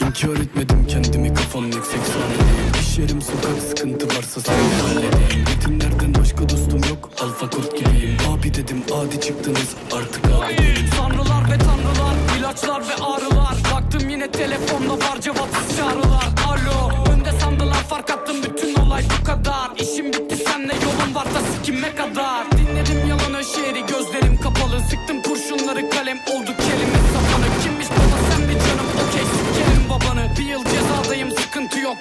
İnkar etmedim kendimi kafam yüksek sahnedeyim İş yerim sokak sıkıntı varsa sen halledeyim Ritimlerden başka dostum yok alfa kod gibiyim. Abi dedim adi çıktınız artık abi değilim ve tanrılar, ilaçlar ve ağrılar. Baktım yine telefonda var cevapsız çağrılar. Alo, önde sandılar fark attım bütün olay bu kadar. İşim bitti senle yolun var da sikime kadar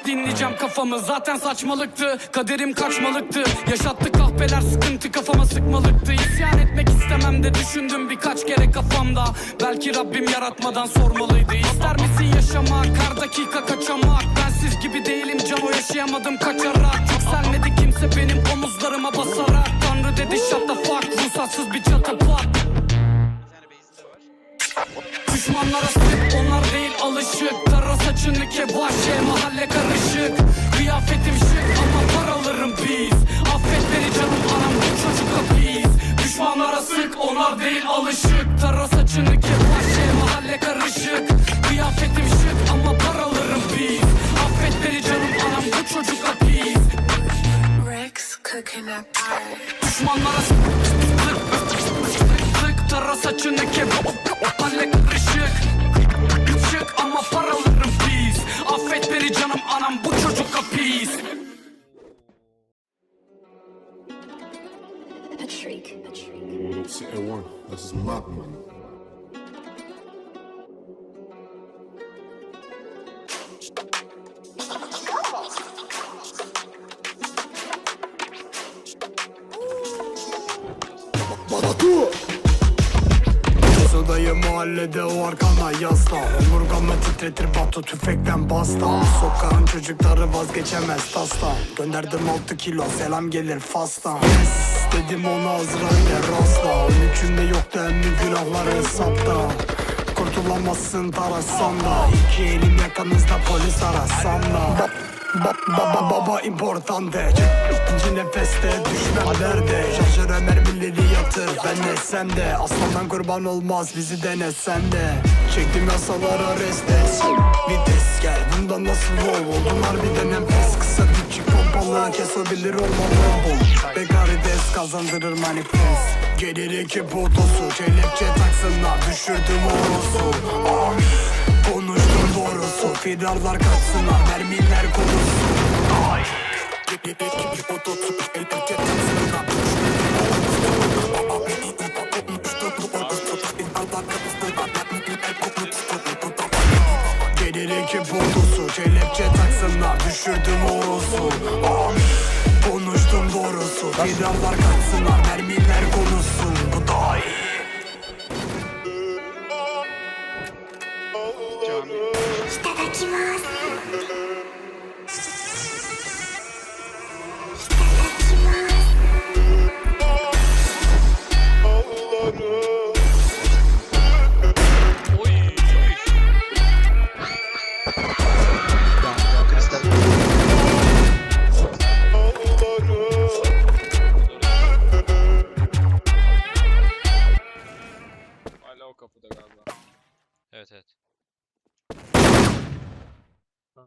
dinleyeceğim kafamı. Zaten saçmalıktı. Kaderim kaçmalıktı. Yaşattı kahpeler sıkıntı. Kafama sıkmalıktı. İsyan etmek istemem de düşündüm birkaç kere kafamda. Belki Rabbim yaratmadan sormalıydı. İster misin yaşamak her dakika kaçamak. Bensiz gibi değilim. Cano yaşayamadım. Kaçarak. Yükselmedi kimse benim omuzlarıma basarak. Tanrı dedi shut the fuck. Ruhsatsız bir çatapat Düşmanlara sık onlar değil alışık saçını kebaşe mahalle karışık Kıyafetim şık ama paralarım biz Affet beni canım anam bu çocuk hapis Düşmanlara sık onlar değil alışık Tara saçını kebaşe mahalle karışık Kıyafetim şık ama paralarım biz Affet beni canım anam bu çocuk hapis Rick's cooking up. Düşmanlara sık tara saçını kebap Halle karışık A shriek. City One, das ist mad, Mann. Batu! Sodayı mahallede o arkana yasla Omurgamı titretir batu tüfekten basta Sokağın çocukları vazgeçemez tasla Gönderdim 6 kilo selam gelir fastan Yes dedim ona Azrail'e rastla. 13'ünde yoktu emmi günahları sapta Kurtulamazsın tarasan da. İki elim yakanızda polis arasan da. Ba- Baba baba importante. İkinci nefeste düşmem derde. Şaşıra mermileri yatır ben de sen de. Aslandan kurban olmaz bizi denesen de. Çektim yasalara restes Vites gel bundan nasıl rol Bunlar bir denem pes Kısa kesebilir olmalı bol Bekarides kazandırır manifest. Gelir ekip otosu Kelepçe taksınlar düşürdüm orosu. Konuştum doğrusu Fidarlar kaçsınlar mermiler korusun. Ay ekip otosu Kelepçe taksınlar Gelir ekip otosu Kelepçe taksınlar düşürdüm orosu Fidarlar kaçsınlar mermiler konuşsun. Bu da iyi